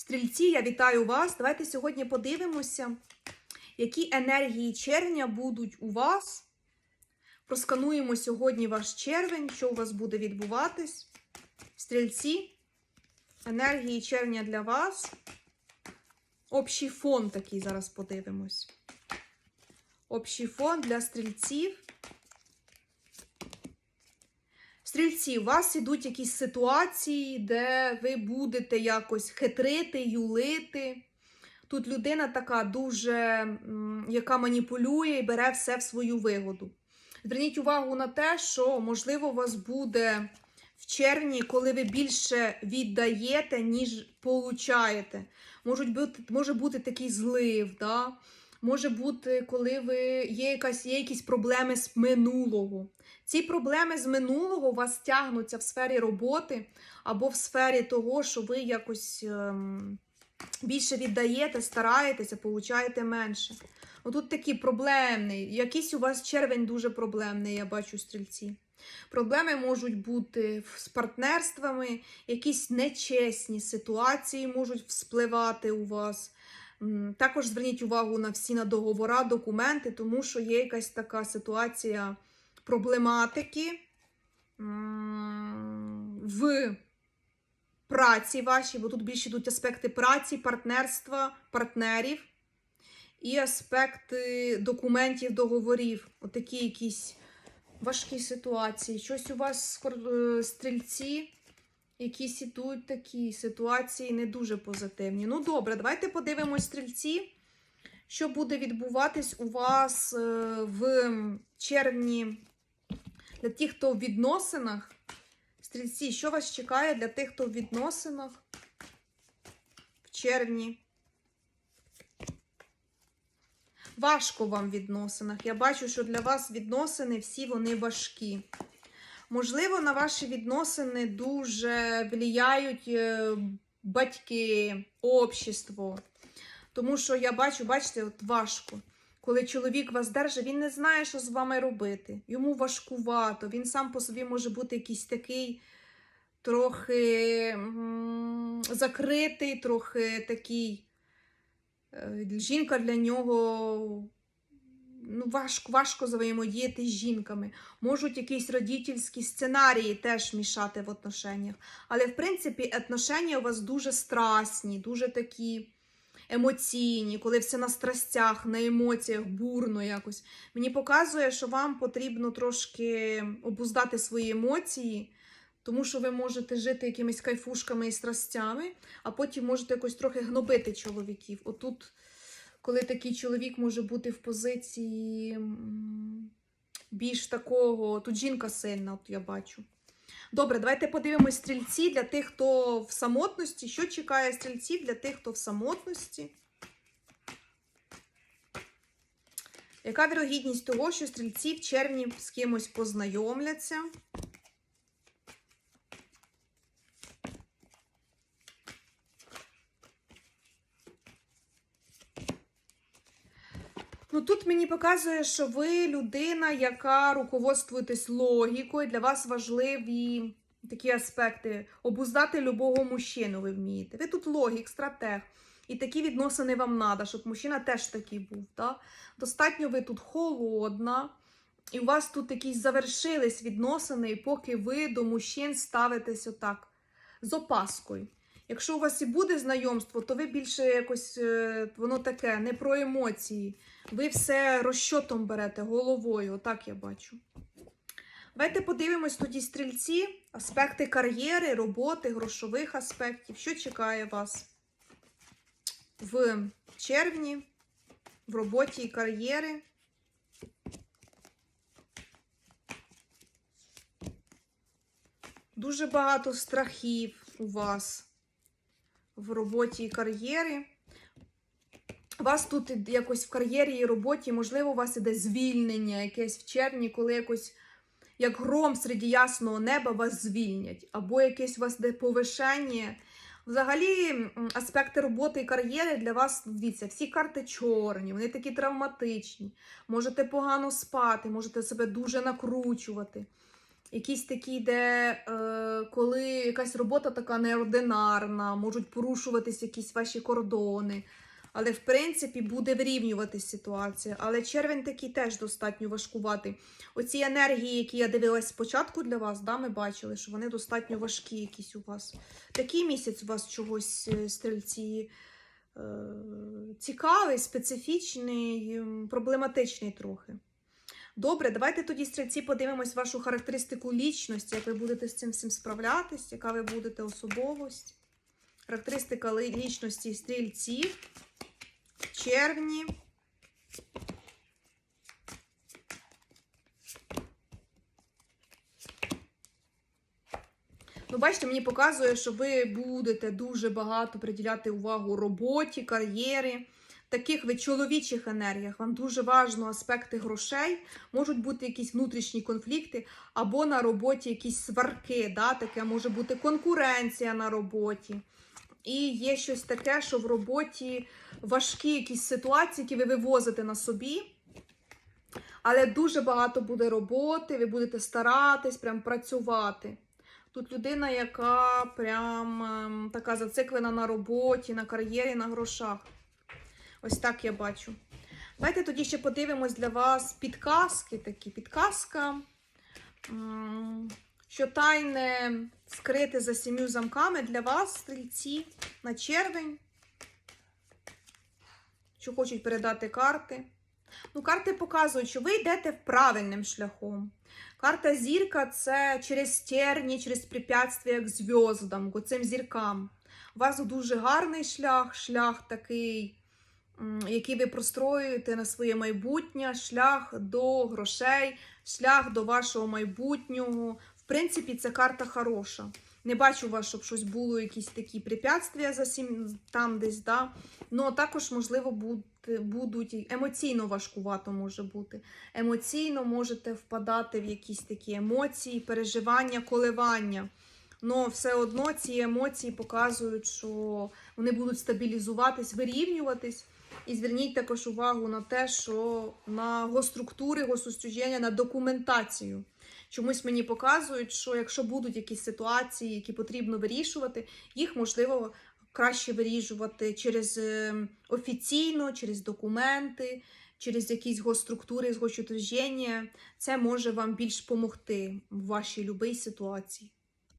Стрільці, я вітаю вас. Давайте сьогодні подивимося, які енергії червня будуть у вас. Проскануємо сьогодні ваш червень, що у вас буде відбуватись. Стрільці, енергії червня для вас. Общий фон такий зараз подивимось. Общий фон для стрільців. Стрільці, у вас ідуть якісь ситуації, де ви будете якось хитрити, юлити. Тут людина така дуже, яка маніпулює і бере все в свою вигоду. Зверніть увагу на те, що, можливо, у вас буде в червні, коли ви більше віддаєте, ніж получаєте. Можуть бути, може бути такий злив, да? Може бути, коли ви є, якась, є якісь проблеми з минулого. Ці проблеми з минулого у вас тягнуться в сфері роботи або в сфері того, що ви якось ем, більше віддаєте, стараєтеся, получаєте менше. Отут такі проблемний. Якийсь у вас червень дуже проблемний, я бачу стрільці. Проблеми можуть бути з партнерствами, якісь нечесні ситуації можуть вспливати у вас. Також зверніть увагу на всі на договора, документи, тому що є якась така ситуація проблематики в праці вашій, бо тут більше йдуть аспекти праці, партнерства, партнерів і аспекти документів, договорів. Отакі якісь важкі ситуації. Щось у вас е, стрільці, якісь ідуть такі ситуації не дуже позитивні. Ну, добре, давайте подивимось стрільці, що буде відбуватись у вас е, в червні для тих, хто в відносинах. Стрільці, що вас чекає для тих, хто в відносинах в червні? Важко вам в відносинах. Я бачу, що для вас відносини всі вони важкі. Можливо, на ваші відносини дуже влияють е, батьки, общество. Тому що я бачу, бачите, от важко. Коли чоловік вас держить, він не знає, що з вами робити. Йому важкувато. Він сам по собі може бути якийсь такий трохи закритий, трохи такий. е, Жінка для нього ну, важко, важко взаємодіяти з жінками. Можуть якісь родительські сценарії теж мішати в отношеннях. Але, в принципі, отношення у вас дуже страсні, дуже такі емоційні, коли все на страстях, на емоціях, бурно якось. Мені показує, що вам потрібно трошки обуздати свої емоції, тому що ви можете жити якимись кайфушками і страстями, а потім можете якось трохи гнобити чоловіків. Отут, коли такий чоловік може бути в позиції більш такого, тут жінка сильна, от я бачу. Добре, давайте подивимось стрільці для тих, хто в самотності. Що чекає стрільців для тих, хто в самотності? Яка вірогідність того, що стрільці в червні з кимось познайомляться? Ну, тут мені показує, що ви людина, яка руководствуєтесь логікою. Для вас важливі такі аспекти. Обуздати любого мужчину ви вмієте. Ви тут логік, стратег. І такі відносини вам треба, щоб мужчина теж такий був. Да? Достатньо ви тут холодна, і у вас тут якісь завершились відносини, поки ви до мужчин ставитесь отак з опаскою. Якщо у вас і буде знайомство, то ви більше якось е, воно таке, не про емоції. Ви все розчотом берете головою, отак я бачу. Давайте подивимось тоді стрільці, аспекти кар'єри, роботи, грошових аспектів. Що чекає вас в червні, в роботі і кар'єри? Дуже багато страхів у вас в роботі і кар'єри. У вас тут якось в кар'єрі і роботі, можливо, у вас іде звільнення якесь в червні, коли якось як гром серед ясного неба вас звільнять, або якесь у вас де повишення. Взагалі, аспекти роботи і кар'єри для вас, дивіться, всі карти чорні, вони такі травматичні. Можете погано спати, можете себе дуже накручувати. Якісь такі, де е, коли якась робота така неординарна, можуть порушуватись якісь ваші кордони. Але, в принципі, буде вирівнюватись ситуація. Але червень такий теж достатньо важкуватий. Оці енергії, які я дивилась спочатку для вас, да, ми бачили, що вони достатньо важкі якісь у вас. Такий місяць у вас чогось, е, стрільці, е, цікавий, специфічний, проблематичний трохи. Добре, давайте тоді, стрільці, подивимось вашу характеристику лічності, як ви будете з цим всім справлятись, яка ви будете особовість. Характеристика лічності стрільців в червні. Ну, бачите, мені показує, що ви будете дуже багато приділяти увагу роботі, кар'єрі, таких ви чоловічих енергіях. Вам дуже важливо аспекти грошей, можуть бути якісь внутрішні конфлікти, або на роботі якісь сварки. Да? Таке може бути конкуренція на роботі. І є щось таке, що в роботі важкі якісь ситуації, які ви вивозите на собі. Але дуже багато буде роботи, ви будете старатись, прям працювати. Тут людина, яка прям ем, така зациклена на роботі, на кар'єрі, на грошах. Ось так я бачу. Давайте тоді ще подивимось для вас підказки такі. Підказка, що тайне скрите за сім'ю замками для вас, стрільці, на червень. Що хочуть передати карти. Ну, карти показують, що ви йдете правильним шляхом. Карта зірка це через терні, через препятствия к зв'яздам, к цим зіркам. У вас дуже гарний шлях, шлях такий, який ви простроюєте на своє майбутнє, шлях до грошей, шлях до вашого майбутнього. В принципі, це карта хороша. Не бачу вас, щоб щось було, якісь такі препятствия за сім, там десь, да. Ну, також, можливо, бути, будуть емоційно важкувато може бути. Емоційно можете впадати в якісь такі емоції, переживання, коливання. Но все одно ці емоції показують, що вони будуть стабілізуватись, вирівнюватись. І зверніть також увагу на те, що на госструктури, госустюдження, на документацію. Чомусь мені показують, що якщо будуть якісь ситуації, які потрібно вирішувати, їх можливо краще вирішувати через е, офіційно, через документи, через якісь госструктури, госучреждення. Це може вам більш допомогти в вашій будь-якій ситуації.